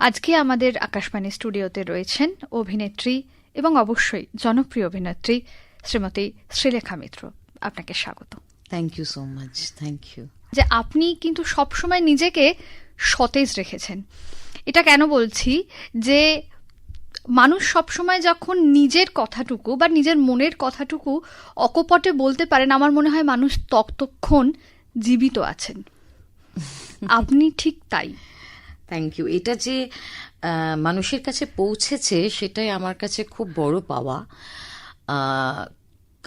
আজকে আমাদের আকাশবাণী স্টুডিওতে রয়েছেন অভিনেত্রী এবং অবশ্যই জনপ্রিয় অভিনেত্রী শ্রীমতী শ্রীলেখা মিত্র। আপনাকে স্বাগত। Thank you so much thank you যে আপনি কিন্তু সবসময় নিজেকে সতেজ রেখেছেন। এটা কেন বলছি? যে মানুষ সবসময় যখন নিজের কথাটুকু বা নিজের মনের কথাটুকু অকপটে বলতে পারেন আমার মনে হয় মানুষ ততক্ষণ জীবিত আছেন। আপনি ঠিক তাই। থ্যাংক ইউ এটা যে মানুষের কাছে পৌঁছেছে, সেটাই আমার কাছে খুব বড় পাওয়া।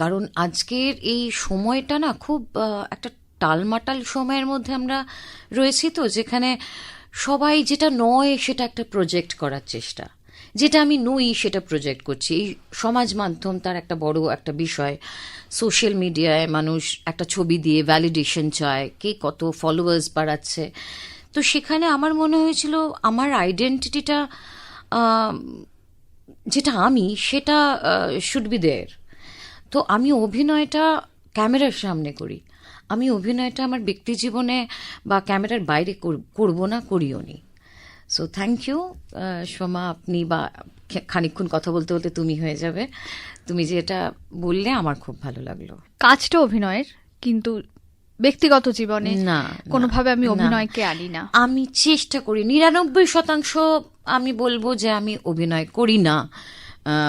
কারণ আজকের এই সময়টা না খুব একটা টালমাটাল সময়ের মধ্যে আমরা রয়েছি তো, যেখানে সবাই যেটা নয় সেটা একটা প্রজেক্ট করার চেষ্টা। যেটা আমি নই সেটা প্রজেক্ট করছি। এই সমাজ মাধ্যম তার একটা বড় একটা বিষয়। সোশ্যাল মিডিয়ায় মানুষ একটা ছবি দিয়ে ভ্যালিডেশন চায়, কে কত ফলোয়ার্স বাড়াচ্ছে। তো সেখানে আমার মনে হয়েছিল আমার আইডেন্টিটিটা যেটা আমি, সেটা শুড বি দেয়ার তো আমি অভিনয়টা ক্যামেরার সামনে করি। আমি অভিনয়টা আমার ব্যক্তি জীবনে বা ক্যামেরার বাইরে কর- করব না, করিও নি। সো থ্যাংক ইউ সোমা, আপনি বা খে- খানিকক্ষণ কথা বলতে বলতে তুমি হয়ে যাবে। তুমি যে এটা বললে, আমার খুব ভালো লাগল। কাজটা অভিনয়ের, কিন্তু ব্যক্তিগত জীবনে না কোনোভাবে আমি অভিনয়কে আনি না। আমি চেষ্টা করি নিরানব্বই শতাংশ আমি বলব যে আমি অভিনয় করি না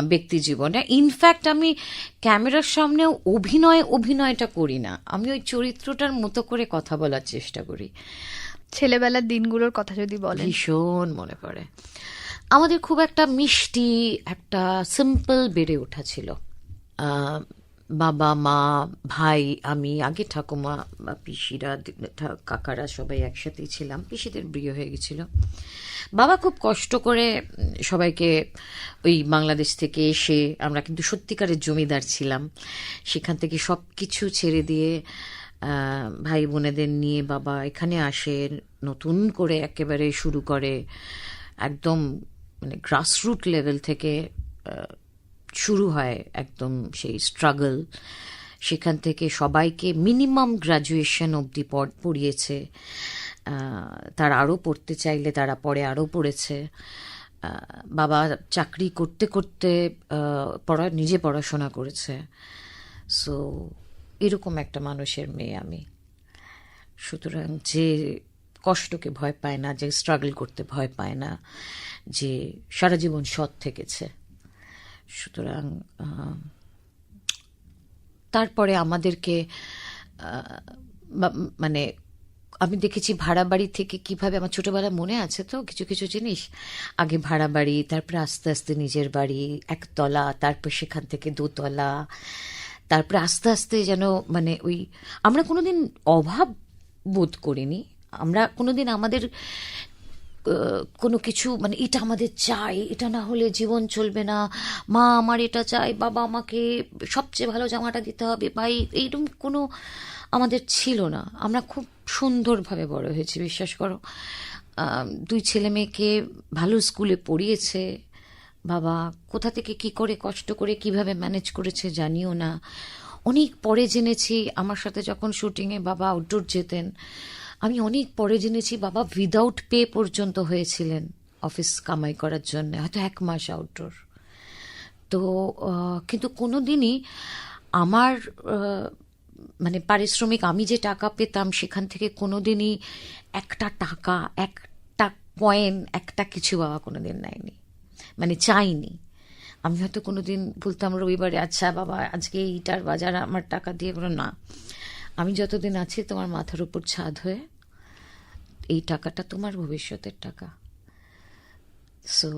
ব্যক্তি জীবনে। ইনফ্যাক্ট আমি ক্যামেরার সামনেও অভিনয় অভিনয়টা করি না। আমি ওই চরিত্রটার মতো করে কথা বলার চেষ্টা করি। ছেলেবেলার দিনগুলোর কথা যদি বলেন। ভীষণ মনে পড়ে। আমাদের খুব একটা মিষ্টি একটা সিম্পল বেড়ে ওঠা ছিল। বাবা, মা, ভাই, আমি, আগে ঠাকুমা পিসিরা কাকারা সবাই একসাথেই ছিলাম। পিসিদের বিয়ে হয়ে গেছিল। বাবা খুব কষ্ট করে সবাইকে ওই বাংলাদেশ থেকে এসে আমরা কিন্তু সত্যিকারের জমিদার ছিলাম। সেখান থেকে সব কিছু ছেড়ে দিয়ে ভাই বোনেদের নিয়ে বাবা এখানে আসে, নতুন করে একেবারে শুরু করে, একদম মানে গ্রাসরুট লেভেল থেকে শুরু হয় একদম সেই স্ট্রাগল সেখান থেকে সবাইকে মিনিমাম গ্রাজুয়েশন অবধি পড়- পড়িয়েছে। তারা আরও পড়তে চাইলে তারা পরে আরও পড়েছে। বাবা চাকরি করতে করতে পড়া, নিজে পড়াশোনা করেছে। সো এরকম একটা মানুষের মেয়ে আমি। সুতরাং যে কষ্টকে ভয় পায় না, যে স্ট্রাগল করতে ভয় পায় না, যে সারা জীবন সৎ থেকেছে। সুতরাং তারপরে আমাদেরকে মানে আমি দেখেছি ভাড়া বাড়ি থেকে কীভাবে, আমার ছোটবেলা মনে আছে তো কিছু কিছু জিনিস। আগে ভাড়া বাড়ি, তারপরে আস্তে আস্তে নিজের বাড়ি, একতলা, তারপর সেখান থেকে দোতলা, তারপরে আস্তে আস্তে যেন মানে ওই, আমরা কোনোদিন অভাব বোধ করিনি। আমরা কোনোদিন আমাদের কোনো কিছু মানে এটা আমাদের চাই, এটা না হলে জীবন চলবে না। মা আমার এটা চাই বাবা আমাকে সবচেয়ে ভালো জামাটা দিতে হবে। ভাই, এইরকম কোনো আমাদের ছিল না। আমরা খুব সুন্দরভাবে বড় হয়েছি, বিশ্বাস করো। দুই ছেলে মেয়েকে ভালো স্কুলে পড়িয়েছে। বাবা, কোথা থেকে কি করে কষ্ট করে কীভাবে ম্যানেজ করেছে জানিও না। অনেক পরে জেনেছি, আমার সাথে যখন শুটিংয়ে বাবা আউটডোর যেতেন আমি অনেক পরে জেনেছি বাবা উইদাউট পে পর্যন্ত হয়েছিলেন অফিস কামাই করার জন্য, হয়তো এক মাস আউটডোর তো কিন্তু কোনো দিনই আমার মানে পারিশ্রমিক, আমি যে টাকা পেতাম সেখান থেকে কোনো দিনই একটা টাকা, একটা কয়েন একটা কিছু বাবা কোনো দিন নেয়নি। মানে চাইনি। আমি হয়তো কোনো দিন বলতাম রবিবারে আচ্ছা বাবা, আজকে এইটার বাজার আমার টাকা দিয়ে বলো না। আমি যতদিন আছি, তোমার মাথার উপর ছাদ হয়ে এই টাকাটা তোমার ভবিষ্যতের টাকা। সো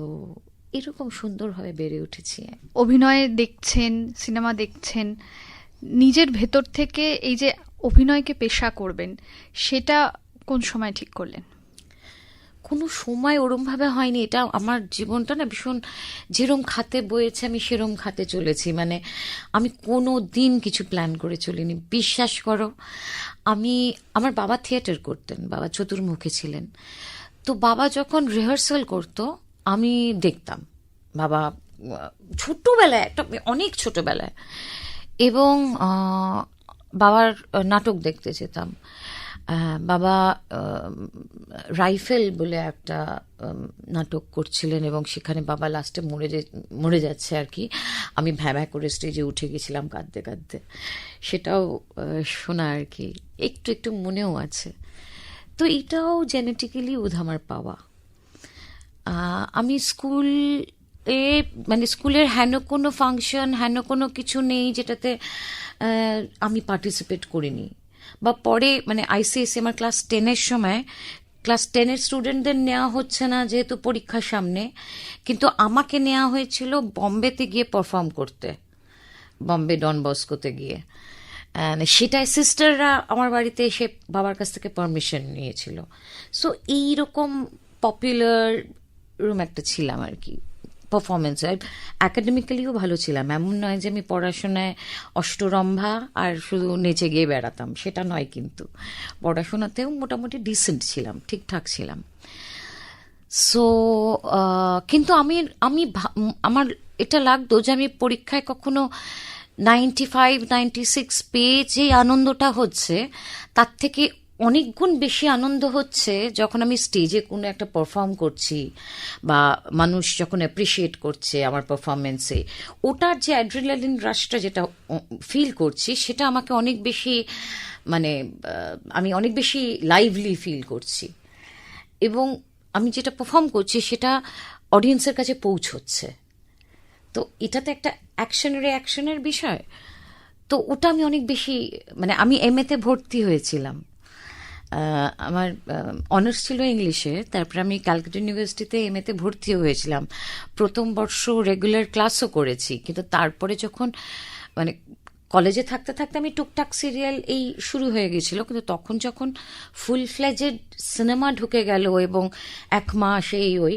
এরকম সুন্দরভাবে বেড়ে উঠেছি। অভিনয়ে দেখছেন, সিনেমা দেখছেন, নিজের ভেতর থেকে এই যে অভিনয়কে পেশা করবেন, সেটা কোন সময় ঠিক করলেন? কোনো সময় ওরমভাবে হয়নি। এটা আমার জীবনটা না ভীষণ যেরম খাতে বয়েছে আমি সেরম খাতে চলেছি। মানে আমি কোনো দিন কিছু প্ল্যান করে চলিনি। বিশ্বাস করো, আমি, আমার বাবা থিয়েটার করতেন, বাবা চতুর্মুখী ছিলেন। তো বাবা যখন রিহার্সাল করতো, আমি দেখতাম। বাবা ছোটোবেলায় একটা অনেক ছোটোবেলায় এবং বাবার নাটক দেখতে যেতাম। বাবা রাইফেল বলে একটা নাটক করছিলেন এবং সেখানে বাবা লাস্টে মরে যে- মরে যাচ্ছে আর কি। আমি ভ্যা ভ্যা করে স্টেজে উঠে গেছিলাম কাঁদতে কাঁদতে। সেটাও শোনা আর কি। একটু একটু মনেও আছে। তো এটাও জেনেটিক্যালি বোধ আমার পাওয়া আমি স্কুল এ মানে স্কুলের হেন কোনো ফাংশন হেন কোনো কিছু নেই যেটাতে আমি পার্টিসিপেট করিনি। বা পরে মানে আইসিএসি আমার ক্লাস টেনের সময় ক্লাস টেনের স্টুডেন্টদের নেওয়া হচ্ছে না যেহেতু পরীক্ষার সামনে, কিন্তু আমাকে নেওয়া হয়েছিল বম্বেতে গিয়ে পারফর্ম করতে, বম্বে ডন বস্কোতে গিয়ে। সেটাই সিস্টাররা আমার বাড়িতে এসে বাবার কাছ থেকে পারমিশন নিয়েছিল। সো এইরকম পপুলার রুম একটা ছিলাম আর কি। পারফরমেন্স অ্যাকাডেমিক্যালিও ভালো ছিলাম। এমন নয় যে আমি পড়াশোনায় অষ্টরম্ভা আর শুধু নেচে গিয়ে বেড়াতাম, সেটা নয় কিন্তু। পড়াশোনাতেও মোটামুটি ডিসেন্ট ছিলাম, ঠিকঠাক ছিলাম। সো কিন্তু আমি আমি আমার এটা লাগতো যে আমি পরীক্ষায় কখনো নাইনটি ফাইভ নাইনটি সিক্স পেয়ে যে আনন্দটা হচ্ছে, তার থেকে অনেক গুণ বেশি আনন্দ হচ্ছে যখন আমি স্টেজে কোনো একটা পারফর্ম করছি বা মানুষ যখন অ্যাপ্রিসিয়েট করছে আমার পারফরমেন্সে ওটার যে অ্যাড্রিনালিন রাশটা যেটা ফিল করছি, সেটা আমাকে অনেক বেশি মানে আমি অনেক বেশি লাইভলি ফিল করছি। এবং আমি যেটা পারফর্ম করছি, সেটা অডিয়েন্সের কাছে পৌঁছচ্ছে। তো এটাতে একটা অ্যাকশনের অ্যাকশনের বিষয়। তো ওটা আমি অনেক বেশি মানে আমি এম এতে ভর্তি হয়েছিলাম। আমার অনার্স ছিল ইংলিশে, তারপরে আমি ক্যালকাটা ইউনিভার্সিটিতে এম এতে ভর্তি হয়েছিলাম। প্রথম বর্ষ রেগুলার ক্লাসও করেছি, কিন্তু তারপরে যখন মানে কলেজে থাকতে থাকতে আমি টুকটাক সিরিয়াল এই শুরু হয়ে গেছিল, কিন্তু তখন যখন ফুল ফ্লেজেড সিনেমা ঢুকে গেল এবং এক মাস এই ওই,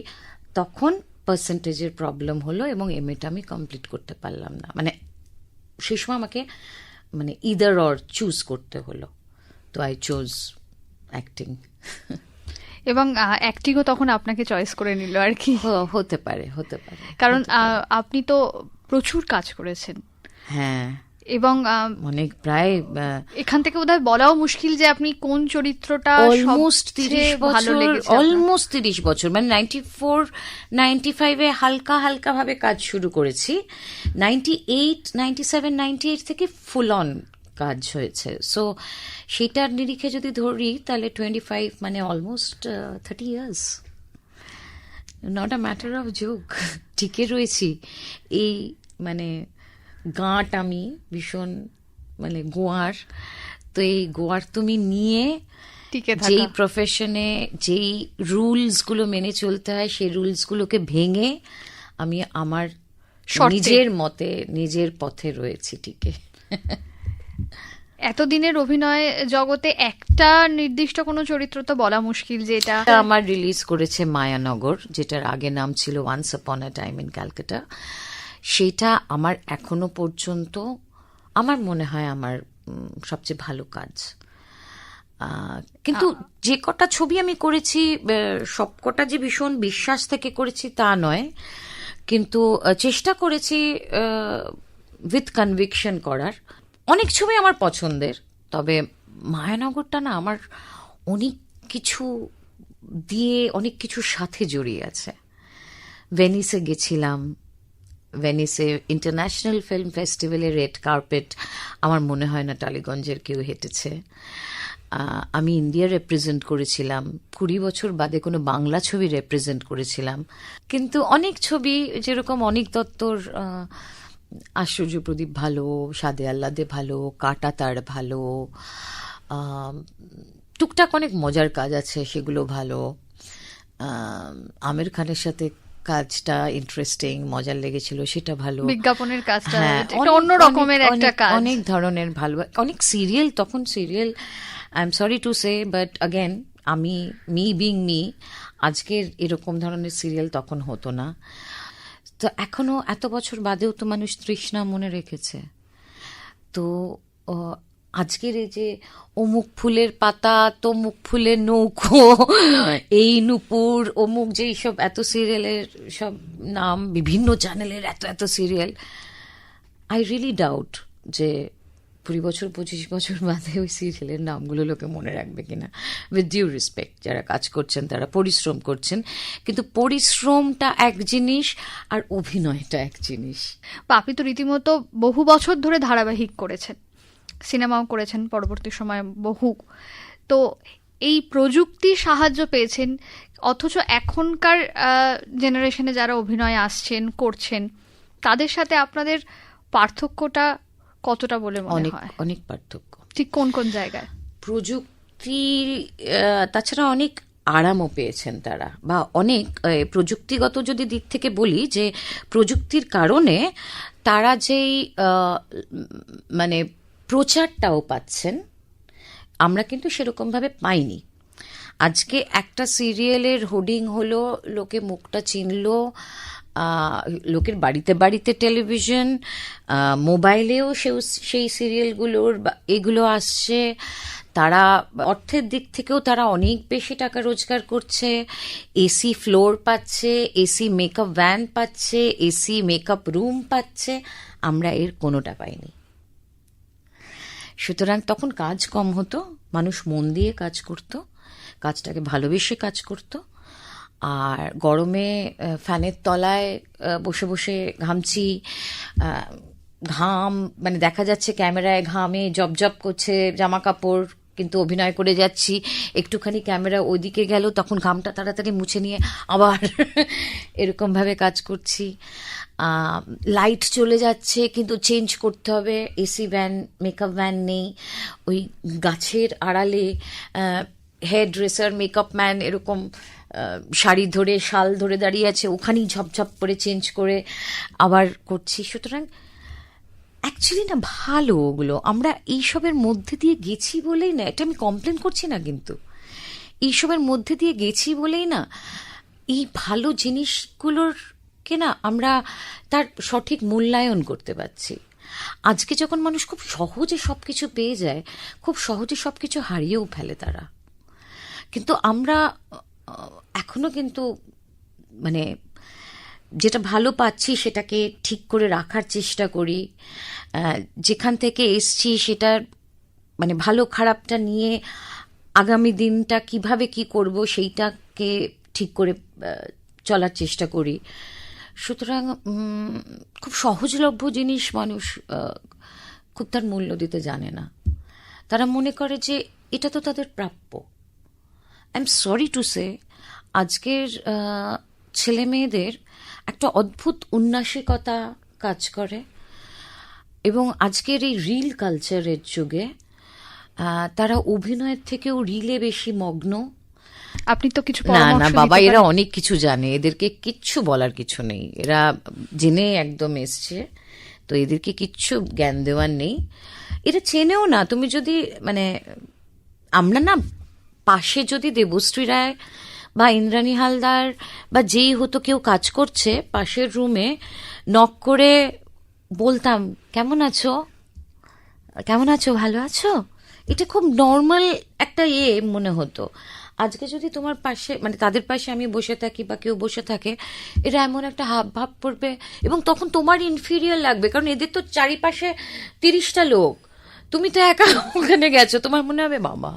তখন পার্সেন্টেজের প্রবলেম হলো এবং এম এটা আমি কমপ্লিট করতে পারলাম না। মানে সেই সময় আমাকে মানে ইদার অর চুজ করতে হলো। তো আই চোজ অ্যাক্টিং এবং অ্যাক্টিংও তখন আপনাকে চয়েস করে নিল আর কি। হতে পারে হতে পারে কারণ আপনি তো প্রচুর কাজ করেছেন। হ্যাঁ। এবং অনেক প্রায় এখান থেকে বোধহয় বলাও মুশকিল যে আপনি কোন চরিত্রটা অলমোস্ট তিরিশ বছর অলমোস্ট তিরিশ বছর মানে নাইনটি ফোর নাইনটি ফাইভে হালকা হালকা ভাবে কাজ শুরু করেছি। Ninety eight ninety seven ninety eight থেকে ফুল অন কাজ হয়েছে। সো সেটার নিরিখে যদি ধরি তাহলে টোয়েন্টি ফাইভ মানে almost thirty years not a matter of joke টিকে রয়েছি। এই মানে গাঁট আমি ভীষণ মানে গোয়ার। তো এই গোয়ার তুমি নিয়ে যেই প্রফেশনে যেই রুলসগুলো মেনে চলতে হয় সেই রুলস গুলোকে ভেঙে আমি আমার নিজের মতে নিজের পথে রয়েছি টিকে এতদিনের অভিনয় জগতে একটা নির্দিষ্ট কোনো চরিত্র তো বলা মুশকিল যে এটা আমার রিলিজ করেছে মায়ানগর যেটার আগে নাম ছিল once upon a time in Calcutta সেটা আমার এখনও পর্যন্ত আমার মনে হয় আমার সবচেয়ে ভালো কাজ। কিন্তু যে কটা ছবি আমি করেছি আহ, সব কটা যে ভীষণ বিশ্বাস থেকে করেছি তা নয়। কিন্তু চেষ্টা করেছি উইথ কনভিকশন করার। অনেক ছবি আমার পছন্দের, তবে মায়ানগরটা না আমার অনেক কিছু দিয়ে অনেক কিছুর সাথে জড়িয়ে আছে। ভেনিসে গেছিলাম, ভেনিসে ইন্টারন্যাশনাল ফিল্ম ফেস্টিভ্যালে রেড কার্পেট আমার মনে হয় না টালিগঞ্জের কেউ হেঁটেছে। আমি ইন্ডিয়া রেপ্রেজেন্ট করেছিলাম, কুড়ি বছর বাদে কোনো বাংলা ছবি রেপ্রেজেন্ট করেছিলাম। কিন্তু অনেক ছবি, যেরকম অনেক দত্তর আশ্চর্য প্রদীপ ভালো সাদে আল্লাদে ভালো কাটা তার ভালো টুকটাক অনেক মজার কাজ আছে সেগুলো ভালো। আমির খানের সাথে কাজটা ইন্টারেস্টিং মজার লেগেছিল সেটা ভালো। বিজ্ঞাপনের কাজটা হ্যাঁ, অন্য রকমের একটা অনেক- কাজ। অনেক ধরনের ভালো অনেক সিরিয়াল তখন serial I am sorry to say but again আমি মি বিং মি আজকের এরকম ধরনের সিরিয়াল তখন হতো না। তো এখনও এত বছর বাদেও তো মানুষ তৃষ্ণা মনে রেখেছে। তো আজকের এই যে অমুক ফুলের পাতা, তমুক ফুলের নৌকো, এই নুপুর, অমুক যে সব এত সিরিয়ালের সব নাম, বিভিন্ন চ্যানেলের এত এত সিরিয়াল আই রিয়েলি ডাউট যে কুড়ি বছর, পঁচিশ বছর বাদে ওই সিরিয়ালের নামগুলো লোকে মনে রাখবে কিনা। উইথ ডিউ রেসপেক্ট যারা কাজ করছেন, তারা পরিশ্রম করছেন। কিন্তু পরিশ্রমটা এক জিনিস আর অভিনয়টা এক জিনিস। পাপি তো রীতিমতো বহু বছর ধরে ধারাবাহিক করেছেন। সিনেমাও করেছেন পরবর্তী সময়ে বহু। তো এই প্রযুক্তির সাহায্য পেয়েছেন, অথচ এখনকার জেনারেশনে যারা অভিনয় আসছেন, করছেন, তাদের সাথে আপনাদের পার্থক্যটা কতটা বলে মনে অনেক হয়? অনেক পার্থক্য। ঠিক কোন কোন জায়গায়? প্রযুক্তি তাছাড়া অনেক আরামও পেয়েছেন তারা। বা অনেক প্রযুক্তিগত যদি দিক থেকে বলি যে প্রযুক্তির কারণে তারা যেই মানে প্রচারটাও পাচ্ছেন আমরা কিন্তু সেরকমভাবে পাইনি। আজকে একটা সিরিয়ালের হোর্ডিং হলো লোকে মুখটা চিনলো লোকের বাড়িতে বাড়িতে টেলিভিশন মোবাইলেও সেও সেই সিরিয়ালগুলোর এগুলো আসছে। তারা অর্থের দিক থেকেও তারা অনেক বেশি টাকা রোজগার করছে। এসি ফ্লোর পাচ্ছে, এসি মেকআপ ভ্যান পাচ্ছে, এসি মেকআপ রুম পাচ্ছে। আমরা এর কোনোটা পাইনি। সুতরাং তখন কাজ কম হতো, মানুষ মন দিয়ে কাজ করত, কাজটাকে ভালোবেসে কাজ করত। আর গরমে ফ্যানের তলায় বসে বসে ঘামছি ঘাম মানে দেখা যাচ্ছে ক্যামেরায় ঘামে জব জব করছে জামা কাপড় কিন্তু অভিনয় করে যাচ্ছি। একটুখানি ক্যামেরা ওইদিকে গেল, তখন ঘামটা তাড়াতাড়ি মুছে নিয়ে আবার এরকমভাবে কাজ করছি। লাইট চলে যাচ্ছে, কিন্তু চেঞ্জ করতে হবে। এসি ভ্যান মেকআপ ভ্যান নেই। ওই গাছের আড়ালে হেয়ার ড্রেসার মেকআপ ম্যান এরকম শাড়ি ধরে, শাল ধরে দাঁড়িয়ে আছে, ওখানেই ঝপঝপ করে চেঞ্জ করে আবার করছি। সুতরাং অ্যাকচুয়ালি না ভালো ওগুলো। আমরা এইসবের মধ্যে দিয়ে গেছি বলেই না, এটা আমি কমপ্লেন করছি না কিন্তু। এইসবের মধ্যে দিয়ে গেছি বলেই না, এই ভালো জিনিসগুলোরকে না আমরা তার সঠিক মূল্যায়ন করতে পারছি। আজকে যখন মানুষ খুব সহজে সব কিছু পেয়ে যায়, খুব সহজে সব কিছু হারিয়েও ফেলে তারা। কিন্তু আমরা আহ, এখনও কিন্তু মানে যেটা ভালো পাচ্ছি সেটাকে ঠিক করে রাখার চেষ্টা করি। যেখান থেকে এসছি সেটার মানে ভালো খারাপটা নিয়ে আগামী দিনটা কীভাবে কি করব সেইটাকে ঠিক করে চলার চেষ্টা করি। সুতরাং খুব সহজলভ্য জিনিস মানুষ খুব তার মূল্য দিতে জানে না। তারা মনে করে যে এটা তো তাদের প্রাপ্য। I am sorry to say আজকের ছেলে মেয়েদের একটা অদ্ভুত উন্নাসিকতা কাজ করে এবং আজকের এই রিল কালচারের যুগে তারা অভিনয়ের থেকেও রিলে বেশি মগ্ন। আপনি তো কিছু না না বাবা এরা অনেক কিছু জানে। এদেরকে কিচ্ছু বলার কিছু নেই। এরা জেনে একদম এসছে। তো এদেরকে কিচ্ছু জ্ঞান দেওয়ার নেই। এরা চেনেও না। তুমি যদি মানে আমরা না পাশে যদি দেবশ্রী রায় বা ইন্দ্রাণী হালদার বা যেই হতো কেউ কাজ করছে, পাশের রুমে নক করে বলতাম, কেমন আছো? কেমন আছো? ভালো আছো? এটা খুব নর্মাল একটা ইয়ে মনে হতো। আজকে যদি তোমার পাশে মানে তাদের পাশে আমি বসে থাকি বা কেউ বসে থাকে, এরা এমন একটা হাব ভাব পড়বে এবং তখন তোমার ইনফিরিয়ার লাগবে, কারণ এদের তো চারিপাশে তিরিশটা লোক। তুমি তো একা ওখানে গেছো, তোমার মনে হবে বাবা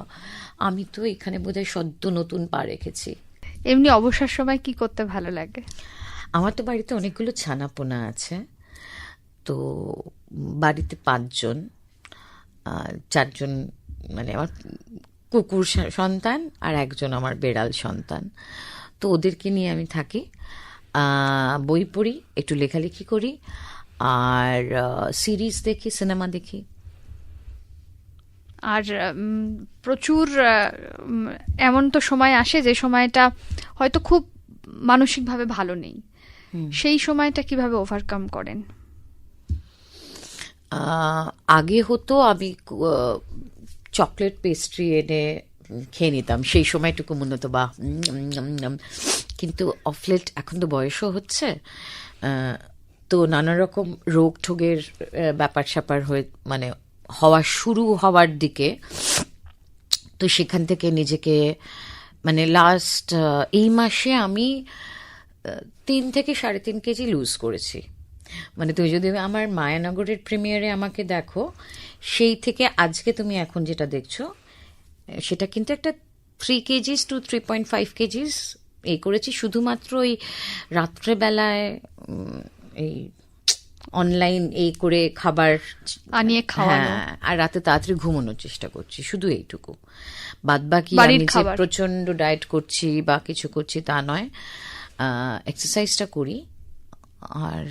আমি তো এখানে বোধহয় সদ্য নতুন পা রেখেছি। এমনি অবসর সময় কি করতে ভালো লাগে? আমার তো বাড়িতে অনেকগুলো ছানাপোনা আছে। তো বাড়িতে পাঁচজন চারজন মানে আমার কুকুর সন্তান আর একজন আমার বেড়াল সন্তান। তো ওদেরকে নিয়ে আমি থাকি। বই পড়ি একটু লেখালেখি করি আর সিরিজ দেখি সিনেমা দেখি। আর প্রচুর এমন তো সময় আসে যে সময়টা হয়তো খুব মানসিকভাবে ভালো নেই। সেই সময়টা কীভাবে ওভারকাম করেন? আগে হতো আমি চকলেট পেস্ট্রি এনে খেয়ে নিতাম। সেই সময়টুকু মনে হতো বা কিন্তু অফলেট এখন তো বয়সও হচ্ছে তো নানা রকম রোগ ঠোগের ব্যাপার স্যাপার হয়ে মানে হওয়া শুরু হওয়ার দিকে, তো সেখান থেকে নিজেকে মানে লাস্ট এই মাসে আমি তিন থেকে সাড়ে তিন কেজি লুজ করেছি। মানে তুমি যদি আমার মায়ানগরের প্রিমিয়ারে আমাকে দেখো, সেই থেকে আজকে তুমি এখন যেটা দেখছ, সেটা কিন্তু একটা three KGs two three point five KGs এই করেছি। শুধুমাত্র ওই রাত্রেবেলায় এই অনলাইন এই করে খাবার আনিয়ে খাওয়ানো। হ্যাঁ, আর রাতে তাড়াতাড়ি ঘুমানোর চেষ্টা করছি শুধু এইটুকু। বাদ বাকি আমি যে প্রচণ্ড ডায়েট করছি বা কিছু করছি তা নয় এক্সারসাইজটা করি আর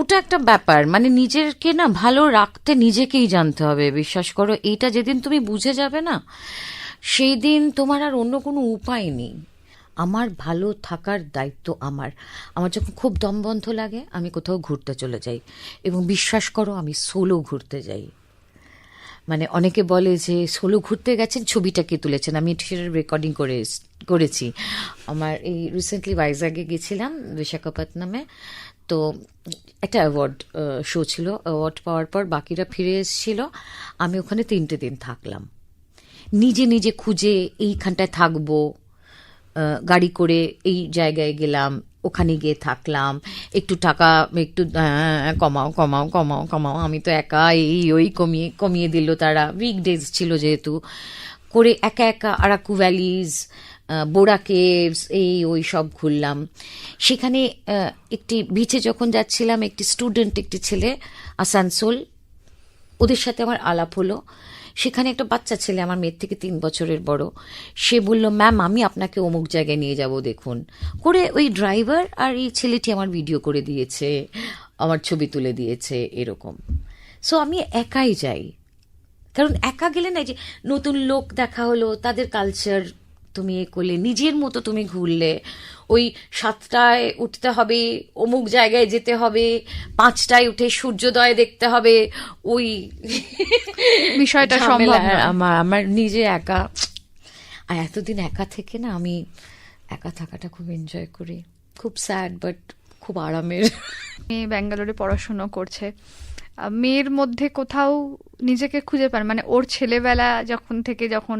ওটা একটা ব্যাপার। মানে নিজেকে না ভালো রাখতে নিজেকেই জানতে হবে বিশ্বাস করো। এইটা যেদিন তুমি বুঝে যাবে না সেই দিন তোমার আর অন্য কোনো উপায় নেই। আমার ভালো থাকার দায়িত্ব আমার। আমার যখন খুব দমবন্ধ লাগে, আমি কোথাও ঘুরতে চলে যাই। এবং বিশ্বাস করো, আমি সোলো ঘুরতে যাই। মানে অনেকে বলে যে সোলো ঘুরতে গেছেন, ছবিটা কে তুলেছেন? আমি সেটার রেকর্ডিং করে, করেছি। আমার এই রিসেন্টলি ভাইজাগে গেছিলাম বিশাখাপত্তনমে তো একটা অ্যাওয়ার্ড শো ছিল। অ্যাওয়ার্ড পাওয়ার পর বাকিরা ফিরে এসেছিল। আমি ওখানে তিনটে দিন থাকলাম। নিজে নিজে খুঁজে এইখানটায় থাকব। গাড়ি করে এই জায়গায় গেলাম, ওখানে গিয়ে থাকলাম। একটু টাকা, একটু কমাও কমাও কমাও কমাও। আমি তো একা এই ওই কমিয়ে কমিয়ে দিল তারা। উইকডেজ ছিল যেহেতু। করে একা একা আরাকু ভ্যালিজ বোরা কেভস এই, ওই সব ঘুরলাম। সেখানে একটি বিচে যখন যাচ্ছিলাম, একটি স্টুডেন্ট একটি ছেলে, আসানসোল। ওদের সাথে আমার আলাপ হলো। সেখানে একটা বাচ্চা ছেলে, আমার মেয়ের থেকে তিন বছরের বড়। সে বলল, ম্যাম, আমি আপনাকে অমুক জায়গায় নিয়ে যাব, দেখুন। করে ওই ড্রাইভার আর এই ছেলেটি আমার ভিডিও করে দিয়েছে, আমার ছবি তুলে দিয়েছে, এরকম। সো আমি একাই যাই। কারণ একা গেলে না যে নতুন লোক দেখা হলো, তাদের কালচার তুমি এ করলে নিজের মতো তুমি ঘুরলে। ওই সাতটায় উঠতে হবে অমুক জায়গায় যেতে হবে পাঁচটায় উঠে সূর্যোদয় দেখতে হবে ওই বিষয়টা সম্ভব আমার আমার নিজে একা আর এতদিন একা থেকে না আমি একা থাকাটা খুব এনজয় করি। খুব স্যাড বাট খুব আরামের। মেয়ে ব্যাঙ্গালোরে পড়াশুনো করছে। মেয়ের মধ্যে কোথাও নিজেকে খুঁজে পান। মানে ওর ছেলেবেলা যখন থেকে যখন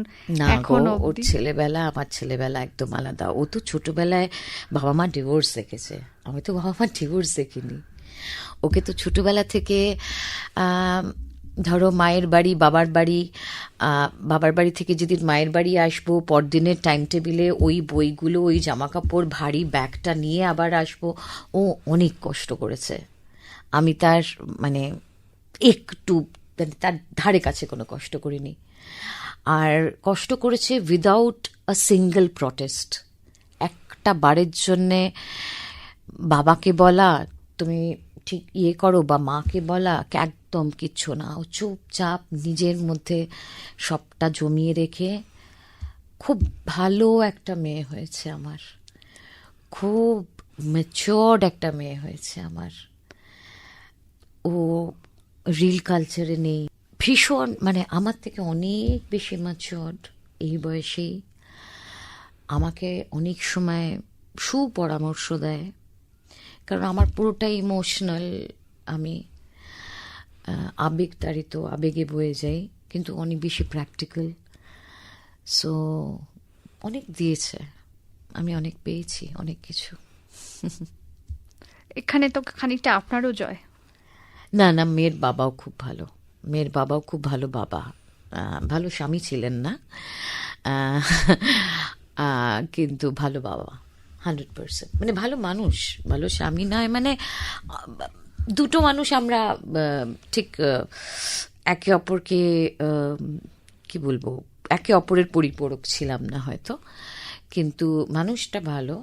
এখন ওর ছেলেবেলা আমার ছেলেবেলা একদম আলাদা। ও তো ছোটবেলায় বাবা মা ডিভোর্স দেখেছে আমি তো বাবা মা ডিভোর্স দেখিনি ওকে তো ছোটবেলা থেকে ধরো মায়ের বাড়ি বাবার বাড়ি বাবার বাড়ি থেকে যেদিন মায়ের বাড়ি আসব পরদিনের টাইম টেবিলে ওই বইগুলো ওই জামা কাপড় ভারী ব্যাগটা নিয়ে আবার আসব। ও অনেক কষ্ট করেছে। আমি তার মানে একটু তার ধারে কাছে কোনো কষ্ট করিনি। আর কষ্ট করেছে উইদাউট আ সিঙ্গেল প্রটেস্ট একটা বারের জন্যে বাবাকে বলা, তুমি ঠিক ইয়ে করো বা মাকে বলা, একদম কিচ্ছু না। ও চুপচাপ নিজের মধ্যে সবটা জমিয়ে রেখে খুব ভালো একটা মেয়ে হয়েছে আমার। খুব ম্যাচিওর্ড একটা মেয়ে হয়েছে আমার। ও রিল কালচারে নেই। ভীষণ মানে আমার থেকে অনেক বেশি ম্যাচিওর্ড এই বয়সেই আমাকে অনেক সময় সুপরামর্শ দেয়। কারণ আমার পুরোটাই ইমোশনাল আমি আহ, আবেগ তাড়িত আবেগে বয়ে যাই। কিন্তু অনেক বেশি প্র্যাকটিক্যাল সো অনেক দিয়েছে। আমি অনেক পেয়েছি অনেক কিছু। এখানে তো খানিকটা আপনারও জয়। না না, মেয়ের বাবাও খুব ভালো। মেয়ের বাবাও খুব ভালো বাবা। ভালো স্বামী ছিলেন না। কিন্তু ভালো বাবা, হান্ড্রেড পার্সেন্ট। মানে ভালো মানুষ, ভালো স্বামী নয়। মানে দুটো মানুষ আমরা ঠিক একে অপরকে কি বলব, একে অপরের পরিপূরক ছিলাম না হয়তো। কিন্তু মানুষটা ভালো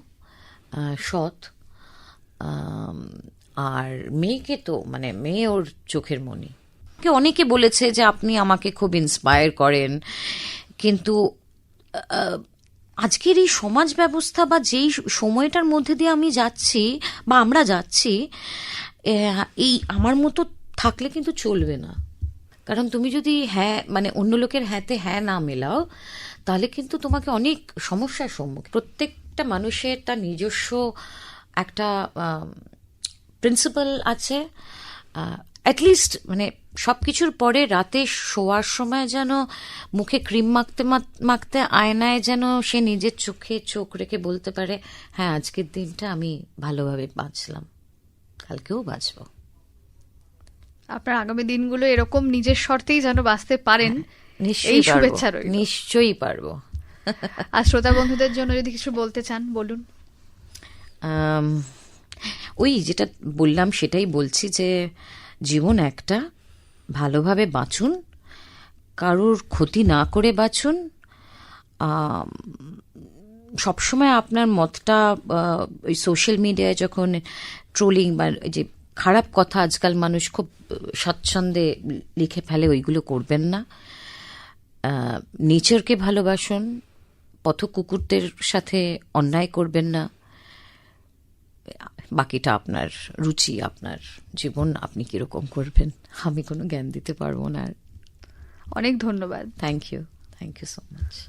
সৎ আর মেয়েকে তো মানে মেয়ে ওর চোখের মনি। অনেকে বলেছে যে আপনি আমাকে খুব ইন্সপায়ার করেন, কিন্তু আজকের এই সমাজ ব্যবস্থা বা যেই সময়টার মধ্যে দিয়ে আমি যাচ্ছি, বা আমরা যাচ্ছি এই আমার মতো থাকলে কিন্তু চলবে না। কারণ তুমি যদি হ্যাঁ মানে অন্য লোকের হ্যাঁতে হ্যাঁ না মেলাও, তাহলে কিন্তু তোমাকে অনেক সমস্যার সম্মুখীন, প্রত্যেকটা মানুষের তার নিজস্ব একটা প্রিন্সিপাল আছে। অ্যাটলিস্ট মানে সব কিছুর পরে রাতে শোয়ার সময় যেন মুখে ক্রিম মাখতে মাখ- মাখতে আয়নায় যেন সে নিজের চোখে চোখ রেখে বলতে পারে হ্যাঁ আজকের দিনটা আমি ভালোভাবে বাঁচলাম। কালকেও বাঁচবো। আপনার আগামী দিনগুলো এরকম নিজের শর্তেই যেন বাঁচতে পারেন এই নিশ্চয়ই পারব। শুভেচ্ছা নিশ্চয়ই পারব। আর শ্রোতা বন্ধুদের জন্য যদি কিছু বলতে চান বলুন। ওই যেটা বললাম সেটাই বলছি যে জীবন একটা, ভালোভাবে বাঁচুন, কারোর ক্ষতি না করে বাঁচুন সবসময় আপনার মতটা ওই সোশ্যাল মিডিয়ায় যখন ট্রোলিং বা যে খারাপ কথা আজকাল মানুষ খুব স্বাচ্ছন্দ্যে লিখে ফেলে, ওইগুলো করবেন না। নেচারকে ভালোবাসুন পথ কুকুরদের সাথে অন্যায় করবেন না। বাকিটা আপনার রুচি, আপনার জীবন, আপনি কীরকম করবেন? আমি কোনো জ্ঞান দিতে পারব না। অনেক ধন্যবাদ। Thank you thank you so much